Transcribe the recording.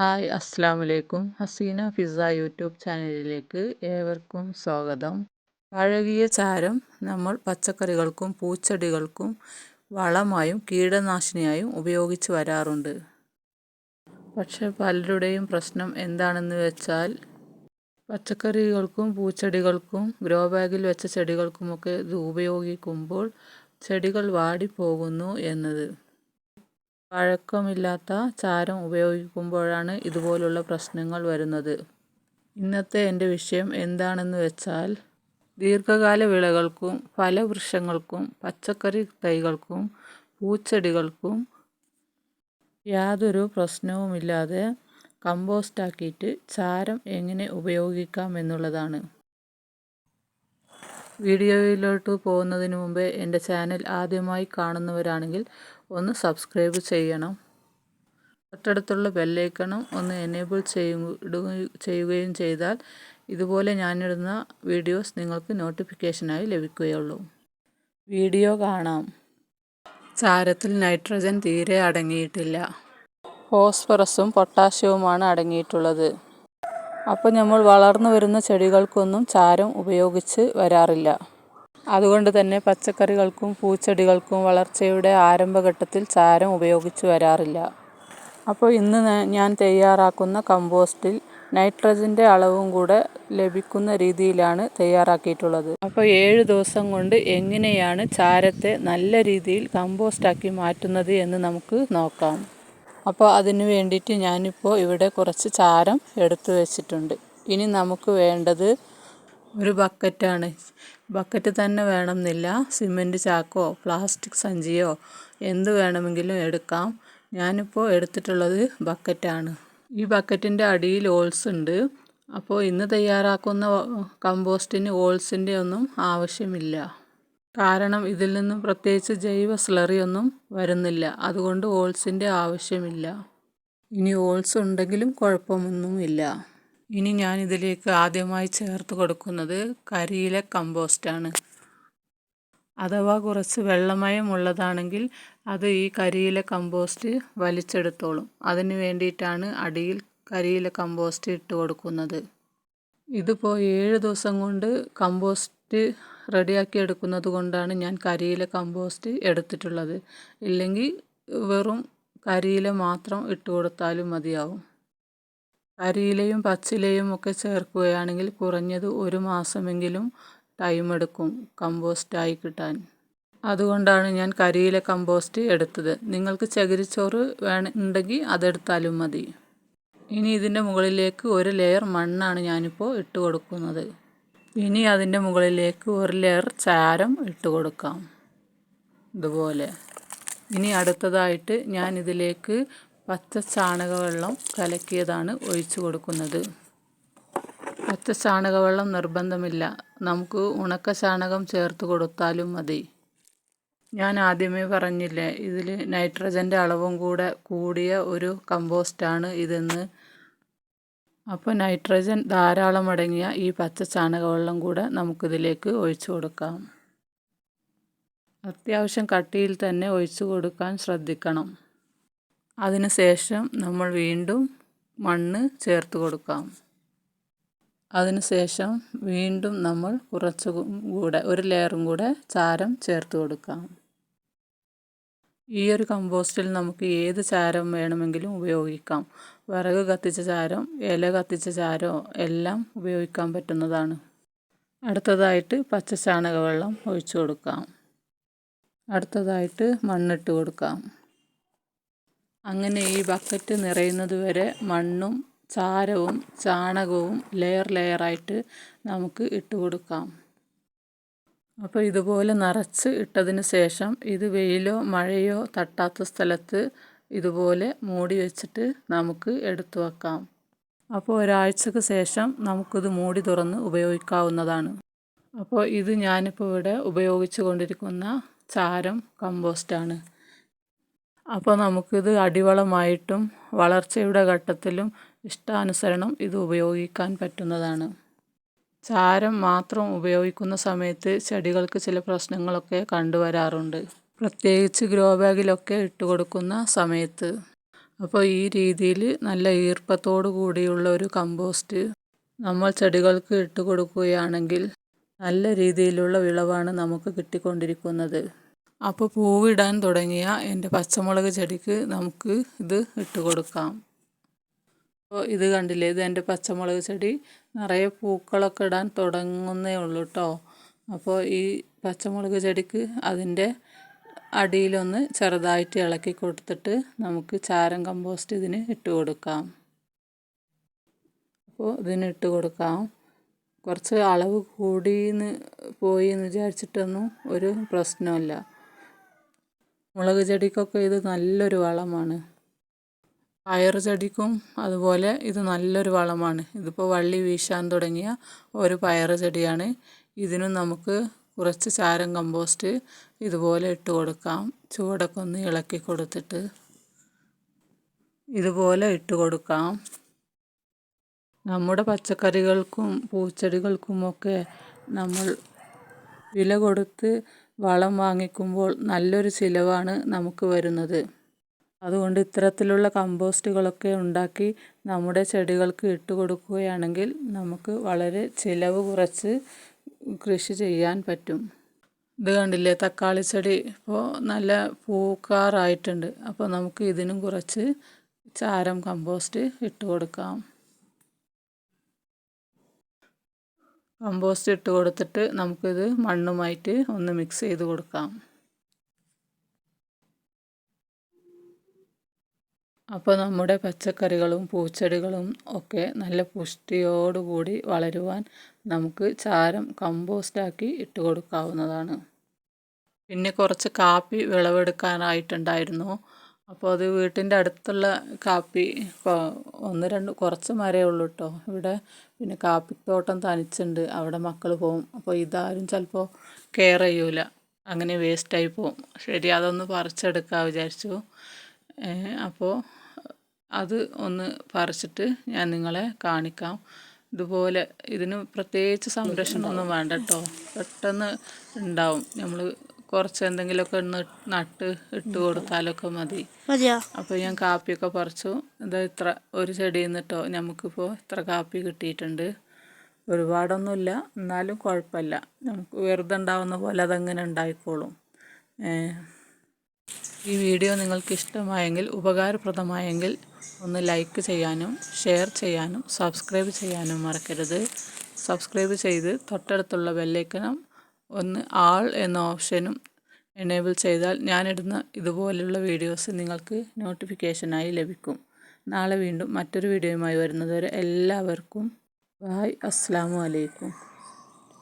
Hi അസ്സാം വലൈക്കും Hasina Fiza YouTube ചാനലിലേക്ക് ഏവർക്കും സ്വാഗതം. പഴകിയ ചാരം നമ്മൾ പച്ചക്കറികൾക്കും പൂച്ചെടികൾക്കും വളമായും കീടനാശിനിയായും ഉപയോഗിച്ച് വരാറുണ്ട്. പക്ഷെ പലരുടെയും പ്രശ്നം എന്താണെന്ന് വെച്ചാൽ പച്ചക്കറികൾക്കും പൂച്ചെടികൾക്കും ഗ്രോ ബാഗിൽ വെച്ച ചെടികൾക്കുമൊക്കെ ഇത് ഉപയോഗിക്കുമ്പോൾ ചെടികൾ വാടിപ്പോകുന്നു എന്നത്. പഴക്കമില്ലാത്ത ചാരം ഉപയോഗിക്കുമ്പോഴാണ് ഇതുപോലുള്ള പ്രശ്നങ്ങൾ വരുന്നത്. ഇന്നത്തെ എന്റെ വിഷയം എന്താണെന്ന് വെച്ചാൽ ദീർഘകാല വിളകൾക്കും ഫലവൃക്ഷങ്ങൾക്കും പച്ചക്കറി തൈകൾക്കും പൂച്ചെടികൾക്കും യാതൊരു പ്രശ്നവുമില്ലാതെ കമ്പോസ്റ്റാക്കിയിട്ട് ചാരം എങ്ങനെ ഉപയോഗിക്കാം എന്നുള്ളതാണ്. വീഡിയോയിലോട്ട് പോകുന്നതിന് മുമ്പേ എന്റെ ചാനൽ ആദ്യമായി കാണുന്നവരാണെങ്കിൽ ഒന്ന് സബ്സ്ക്രൈബ് ചെയ്യണം. തൊട്ടടുത്തുള്ള ബെല്ലൈക്കണം ഒന്ന് എനേബിൾ ചെയ്യുകയും ചെയ്താൽ ഇതുപോലെ ഞാനിടുന്ന വീഡിയോസ് നിങ്ങൾക്ക് നോട്ടിഫിക്കേഷനായി ലഭിക്കുകയുള്ളൂ. വീഡിയോ കാണാം. ചാരത്തിൽ നൈട്രജൻ തീരെ അടങ്ങിയിട്ടില്ല. ഫോസ്ഫറസും പൊട്ടാഷ്യവുമാണ് അടങ്ങിയിട്ടുള്ളത്. അപ്പോൾ നമ്മൾ വളർന്നു വരുന്ന ചെടികൾക്കൊന്നും ചാരം ഉപയോഗിച്ച് വരാറില്ല. അതുകൊണ്ട് തന്നെ പച്ചക്കറികൾക്കും പൂച്ചെടികൾക്കും വളർച്ചയുടെ ആരംഭഘട്ടത്തിൽ ചാരം ഉപയോഗിച്ച് വരാറില്ല. അപ്പോൾ ഇന്ന് ഞാൻ തയ്യാറാക്കുന്ന കമ്പോസ്റ്റിൽ നൈട്രജന്റെ അളവും കൂടെ ലഭിക്കുന്ന രീതിയിലാണ് തയ്യാറാക്കിയിട്ടുള്ളത്. അപ്പോൾ ഏഴ് ദിവസം കൊണ്ട് എങ്ങനെയാണ് ചാരത്തെ നല്ല രീതിയിൽ കമ്പോസ്റ്റാക്കി മാറ്റുന്നത് എന്ന് നമുക്ക് നോക്കാം. അപ്പോൾ അതിന് വേണ്ടിയിട്ട് ഞാനിപ്പോൾ ഇവിടെ കുറച്ച് ചാരം എടുത്തു വെച്ചിട്ടുണ്ട്. ഇനി നമുക്ക് വേണ്ടത് ഒരു ബക്കറ്റാണ്. ബക്കറ്റ് തന്നെ വേണമെന്നില്ല. സിമന്റ് ചാക്കോ പ്ലാസ്റ്റിക് സഞ്ചിയോ എന്ത് വേണമെങ്കിലും എടുക്കാം. ഞാനിപ്പോൾ എടുത്തിട്ടുള്ളത് ബക്കറ്റാണ്. ഈ ബക്കറ്റിന്റെ അടിയിൽ ഓൾസ് ഉണ്ട്. അപ്പോൾ ഇന്ന് തയ്യാറാക്കുന്ന കമ്പോസ്റ്റിന് ഓൾസിന്റെ ഒന്നും ആവശ്യമില്ല. കാരണം ഇതിൽ നിന്നും പ്രത്യേകിച്ച് ജൈവ സ്ലറി ഒന്നും വരുന്നില്ല. അതുകൊണ്ട് ഓൾസിന്റെ ആവശ്യമില്ല. ഇനി ഓൾസ് ഉണ്ടെങ്കിലും കുഴപ്പമൊന്നുമില്ല. ഇനി ഞാൻ ഇതിലേക്ക് ആദ്യമായി ചേർത്ത് കൊടുക്കുന്നത് കരിയില കമ്പോസ്റ്റാണ് അഥവാ കുറച്ച് വെള്ളമയം ഉള്ളതാണെങ്കിൽ അത് ഈ കരിയില കമ്പോസ്റ്റ് വലിച്ചെടുത്തോളും. അതിന് വേണ്ടിയിട്ടാണ് അടിയിൽ കരിയില കമ്പോസ്റ്റ് ഇട്ട് കൊടുക്കുന്നത്. ഇതിപ്പോൾ ഏഴ് ദിവസം കൊണ്ട് കമ്പോസ്റ്റ് റെഡിയാക്കി എടുക്കുന്നത് കൊണ്ടാണ് ഞാൻ കരിയില കമ്പോസ്റ്റ് എടുത്തിട്ടുള്ളത്. ഇല്ലെങ്കിൽ വെറും കരിയില മാത്രം ഇട്ട് കൊടുത്താലും മതിയാവും. കരിയിലയും പച്ചിലയും ഒക്കെ ചേർക്കുകയാണെങ്കിൽ കുറഞ്ഞത് ഒരു മാസമെങ്കിലും ടൈം എടുക്കും കമ്പോസ്റ്റായി കിട്ടാൻ. അതുകൊണ്ടാണ് ഞാൻ കരിയില കമ്പോസ്റ്റ് എടുത്തത്. നിങ്ങൾക്ക് ചകിരിച്ചോറ് വേണ അതെടുത്താലും മതി. ഇനി ഇതിന്റെ മുകളിലേക്ക് ഒരു ലെയർ മണ്ണാണ് ഞാനിപ്പോൾ ഇട്ട് കൊടുക്കുന്നത്. ഇനി അതിന്റെ മുകളിലേക്ക് ഒരു ലെയർ ചാരം ഇട്ട് കൊടുക്കാം. ഇതുപോലെ. ഇനി അടുത്തതായിട്ട് ഞാൻ ഇതിലേക്ക് പച്ച ചാണകവെള്ളം കലക്കിയതാണ് ഒഴിച്ചു കൊടുക്കുന്നത്. പച്ച ചാണകവെള്ളം നിർബന്ധമില്ല. നമുക്ക് ഉണക്ക ചാണകം ചേർത്ത് കൊടുത്താലും മതി. ഞാൻ ആദ്യമേ പറഞ്ഞില്ലേ ഇതിൽ നൈട്രജന്റെ അളവും കൂടെ കൂടിയ ഒരു കമ്പോസ്റ്റാണ് ഇതെന്ന്. അപ്പോൾ നൈട്രജൻ ധാരാളം അടങ്ങിയ ഈ പച്ച ചാണകവെള്ളം കൂടെ നമുക്കിതിലേക്ക് ഒഴിച്ചു കൊടുക്കാം. അത്യാവശ്യം കട്ടിയിൽ തന്നെ ഒഴിച്ചു കൊടുക്കാൻ ശ്രദ്ധിക്കണം. അതിനുശേഷം നമ്മൾ വീണ്ടും മണ്ണ് ചേർത്ത് കൊടുക്കാം. അതിനുശേഷം വീണ്ടും നമ്മൾ കുറച്ച് കൂടെ ഒരു ലെയറും കൂടെ ചാരം ചേർത്ത് കൊടുക്കാം. ഈ ഒരു കമ്പോസ്റ്റിൽ നമുക്ക് ഏത് ചാരം വേണമെങ്കിലും ഉപയോഗിക്കാം. വിറക് കത്തിച്ച ചാരം ഇല കത്തിച്ച ചാരോ എല്ലാം ഉപയോഗിക്കാൻ പറ്റുന്നതാണ്. അടുത്തതായിട്ട് പച്ച ചാണക വെള്ളം ഒഴിച്ചു കൊടുക്കാം. അടുത്തതായിട്ട് മണ്ണിട്ട് കൊടുക്കാം. അങ്ങനെ ഈ ബക്കറ്റ് നിറയുന്നത് വരെ മണ്ണും ചാരവും ചാണകവും ലെയർ ലെയറായിട്ട് നമുക്ക് ഇട്ട് കൊടുക്കാം. അപ്പോൾ ഇതുപോലെ നിറച്ച് ഇട്ടതിന് ശേഷം ഇത് വെയിലോ മഴയോ തട്ടാത്ത സ്ഥലത്ത് ഇതുപോലെ മൂടി വെച്ചിട്ട് നമുക്ക് എടുത്തു വെക്കാം. അപ്പോൾ ഒരാഴ്ചക്ക് ശേഷം നമുക്കിത് മൂടി തുറന്ന് ഉപയോഗിക്കാവുന്നതാണ്. അപ്പോൾ ഇത് ഞാനിപ്പോൾ ഇവിടെ ഉപയോഗിച്ചു കൊണ്ടിരിക്കുന്ന ചാരം കമ്പോസ്റ്റാണ്. അപ്പോൾ നമുക്കിത് അടിവളമായിട്ടും വളർച്ചയുടെ ഘട്ടത്തിലും ഇഷ്ടാനുസരണം ഇത് ഉപയോഗിക്കാൻ പറ്റുന്നതാണ്. ചാരം മാത്രം ഉപയോഗിക്കുന്ന സമയത്ത് ചെടികൾക്ക് ചില പ്രശ്നങ്ങളൊക്കെ കണ്ടുവരാറുണ്ട്. പ്രത്യേകിച്ച് ഗ്രോ ബാഗിലൊക്കെ ഇട്ട് കൊടുക്കുന്ന സമയത്ത്. അപ്പോൾ ഈ രീതിയിൽ നല്ല ഈർപ്പത്തോടു കൂടിയുള്ള ഒരു കമ്പോസ്റ്റ് നമ്മൾ ചെടികൾക്ക് ഇട്ട് കൊടുക്കുകയാണെങ്കിൽ നല്ല രീതിയിലുള്ള വിളവാണ് നമുക്ക് കിട്ടിക്കൊണ്ടിരിക്കുന്നത്. അപ്പോൾ പൂവിടാൻ തുടങ്ങിയ എന്റെ പച്ചമുളക് ചെടിക്ക് നമുക്ക് ഇത് ഇട്ട് കൊടുക്കാം. അപ്പോൾ ഇത് കണ്ടില്ലേ? ഇത് എന്റെ പച്ചമുളക് ചെടി നിറയെ പൂക്കളൊക്കെ ഇടാൻ തുടങ്ങുന്നേ ഉള്ളൂ കേട്ടോ അപ്പോൾ ഈ പച്ചമുളക് ചെടിക്ക് അതിന്റെ അടിയിലൊന്ന് ചെറുതായിട്ട് ഇളക്കി കൊടുത്തിട്ട് നമുക്ക് ചാരം കമ്പോസ്റ്റ് ഇതിന് ഇട്ട് കൊടുക്കാം. അപ്പോൾ ഇതിന് ഇട്ട് കൊടുക്കാം. കുറച്ച് അളവ് കൂടിയെന്ന് പോയി എന്ന് വിചാരിച്ചിട്ടൊന്നും ഒരു പ്രശ്നമില്ല മുളക് ചെടിക്കൊക്കെ ഇത് നല്ലൊരു വളമാണ്. പയർ ചെടിക്കും. അതുപോലെ ഇത് നല്ലൊരു വളമാണ്. ഇതിപ്പോൾ വള്ളി വീശാൻ തുടങ്ങിയ ഒരു പയർ ചെടിയാണ്. ഇതിനും നമുക്ക് കുറച്ച് ചാരം കമ്പോസ്റ്റ് ഇതുപോലെ ഇട്ട് കൊടുക്കാം. ചൂടൊക്കെ ഒന്ന് ഇളക്കി കൊടുത്തിട്ട് ഇതുപോലെ ഇട്ട് കൊടുക്കാം. നമ്മുടെ പച്ചക്കറികൾക്കും പൂച്ചെടികൾക്കുമൊക്കെ നമ്മൾ വില കൊടുത്ത് വളം വാങ്ങിക്കുമ്പോൾ നല്ലൊരു ചിലവാണ് നമുക്ക് വരുന്നത്. അതുകൊണ്ട് ഇത്തരത്തിലുള്ള കമ്പോസ്റ്റുകളൊക്കെ ഉണ്ടാക്കി നമ്മുടെ ചെടികൾക്ക് ഇട്ട് കൊടുക്കുകയാണെങ്കിൽ നമുക്ക് വളരെ ചിലവ് കുറച്ച് കൃഷി ചെയ്യാൻ പറ്റും. ഇത് കണ്ടില്ലേ? തക്കാളി ചെടി. ഇപ്പോൾ നല്ല പൂക്കാറായിട്ടുണ്ട്. അപ്പോൾ നമുക്ക് ഇതിനും കുറച്ച് ചാരം കമ്പോസ്റ്റ് ഇട്ട് കൊടുക്കാം. കമ്പോസ്റ്റ് ഇട്ട് കൊടുത്തിട്ട് നമുക്കിത് മണ്ണുമായിട്ട് ഒന്ന് മിക്സ് ചെയ്ത് കൊടുക്കാം. അപ്പോൾ നമ്മുടെ പച്ചക്കറികളും പൂച്ചെടികളും ഒക്കെ നല്ല പുഷ്ടിയോടുകൂടി വളരുവാൻ നമുക്ക് ചാരം കമ്പോസ്റ്റാക്കി ഇട്ട് കൊടുക്കാവുന്നതാണ്. പിന്നെ കുറച്ച് കാപ്പി വിളവെടുക്കാനായിട്ടുണ്ടായിരുന്നു. അപ്പോൾ അത് വീട്ടിന്റെ അടുത്തുള്ള കാപ്പി ഒന്ന് രണ്ട് കുറച്ച് മരേ ഉള്ളൂ കേട്ടോ ഇവിടെ പിന്നെ കാപ്പിത്തോട്ടം തനിച്ചുണ്ട്. അവിടെ മക്കൾ പോവും. അപ്പോൾ ഇതാരും ചിലപ്പോൾ കെയർ ചെയ്യൂല. അങ്ങനെ വേസ്റ്റായി പോവും. ശരി അതൊന്ന് പറിച്ചെടുക്കാൻ വിചാരിച്ചു. അപ്പോൾ അത് ഒന്ന് പറിച്ചിട്ട് ഞാൻ നിങ്ങളെ കാണിക്കാം. ഇതുപോലെ ഇതിന് പ്രത്യേകിച്ച് സംരക്ഷണമൊന്നും വേണ്ട കേട്ടോ പെട്ടെന്ന് ഉണ്ടാവും നമ്മൾ കുറച്ച് എന്തെങ്കിലുമൊക്കെ നട്ട് ഇട്ട് കൊടുത്താലൊക്കെ മതി. അപ്പോൾ ഞാൻ കാപ്പിയൊക്കെ പറിച്ചു. എന്താ ഇത്ര ഒരു ചെടിയിൽ നിന്നിട്ടോ നമുക്കിപ്പോൾ ഇത്ര കാപ്പി കിട്ടിയിട്ടുണ്ട്. ഒരുപാടൊന്നുമില്ല. എന്നാലും കുഴപ്പമില്ല നമുക്ക് വെറുതെ ഉണ്ടാവുന്ന പോലെ അതങ്ങനെ ഉണ്ടായിക്കോളും. ഈ വീഡിയോ നിങ്ങൾക്ക് ഇഷ്ടമായെങ്കിൽ ഉപകാരപ്രദമായെങ്കിൽ ഒന്ന് ലൈക്ക് ചെയ്യാനും ഷെയർ ചെയ്യാനും സബ്സ്ക്രൈബ് ചെയ്യാനും മറക്കരുത്. സബ്സ്ക്രൈബ് ചെയ്ത് തൊട്ടടുത്തുള്ള ബെല്ലൈക്കനും ഒന്ന് ആൾ എന്ന ഓപ്ഷനും എനേബിൾ ചെയ്താൽ ഞാനിടുന്ന ഇതുപോലെയുള്ള വീഡിയോസ് നിങ്ങൾക്ക് നോട്ടിഫിക്കേഷനായി ലഭിക്കും. നാളെ വീണ്ടും മറ്റൊരു വീഡിയോയുമായി വരുന്നതുവരെ എല്ലാവർക്കും ബായ്. അസ്സാം വലൈക്കും